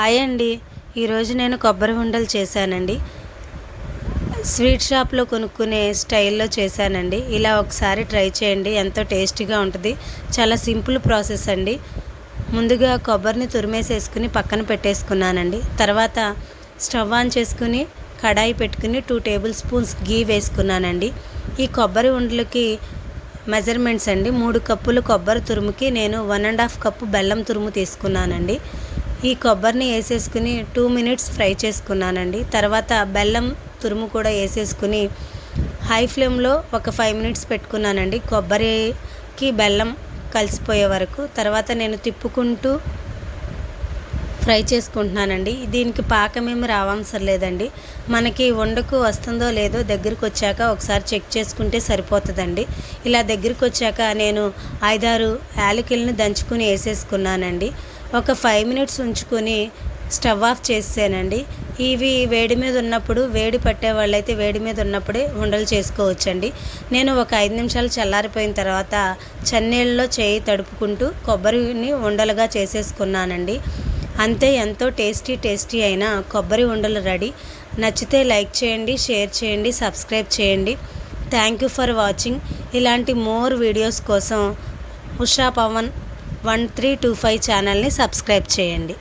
Hi అండి. ఈరోజు నేను కొబ్బరి ఉండలు చేశానండి. స్వీట్ షాప్లో కొనుక్కునే స్టైల్లో చేశానండి. ఇలా ఒకసారి ట్రై చేయండి. ఎంతో టేస్టీగా ఉంటుంది. చాలా సింపుల్ ప్రాసెస్ అండి. ముందుగా కొబ్బరిని తురిమేసేసుకుని పక్కన పెట్టేసుకున్నానండి. తర్వాత స్టవ్ ఆన్ చేసుకుని కడాయి పెట్టుకుని టూ టేబుల్ స్పూన్స్ గీ వేసుకున్నానండి. ఈ కొబ్బరి ఉండలకి మెజర్మెంట్స్ అండి. మూడు కప్పులు కొబ్బరి తురుముకి నేను వన్ అండ్ హాఫ్ కప్పు బెల్లం తురుము తీసుకున్నానండి. ఈ కొబ్బరిని వేసేసుకుని టూ మినిట్స్ ఫ్రై చేసుకున్నానండి. తర్వాత బెల్లం తురుము కూడా వేసేసుకుని హై ఫ్లేమ్లో ఒక ఫైవ్ మినిట్స్ పెట్టుకున్నానండి. కొబ్బరికి బెల్లం కలిసిపోయే వరకు. తర్వాత నేను తిప్పుకుంటూ ఫ్రై చేసుకుంటున్నానండి. దీనికి పాకం ఏమి రావసరం లేదండి. మనకి వండకు వస్తుందో లేదో దగ్గరికి వచ్చాక ఒకసారి చెక్ చేసుకుంటే సరిపోతుందండి. ఇలా దగ్గరికి వచ్చాక నేను ఐదారు యాలకులను దంచుకుని వేసేసుకున్నానండి. ఒక ఫైవ్ మినిట్స్ ఉంచుకొని స్టవ్ ఆఫ్ చేసానండి ఇవి వేడి మీద ఉన్నప్పుడు వేడి పట్టే వాళ్ళైతే వేడి మీద ఉన్నప్పుడే ఉండలు చేసుకోవచ్చండి. నేను ఒక ఐదు నిమిషాలు చల్లారిపోయిన తర్వాత చన్నీళ్ళలో చేయి తడుపుకుంటూ కొబ్బరిని ఉండలుగా చేసేసుకున్నానండి. అంతే ఎంతో టేస్టీ టేస్టీ అయిన కొబ్బరి ఉండలు రెడీ. నచ్చితే లైక్ చేయండి షేర్ చేయండి సబ్స్క్రైబ్ చేయండి. Thank you for watching. ఇలాంటి మోర్ వీడియోస్ కోసం Usha Pavan one three two five ఛానల్ని సబ్స్క్రైబ్ చేయండి.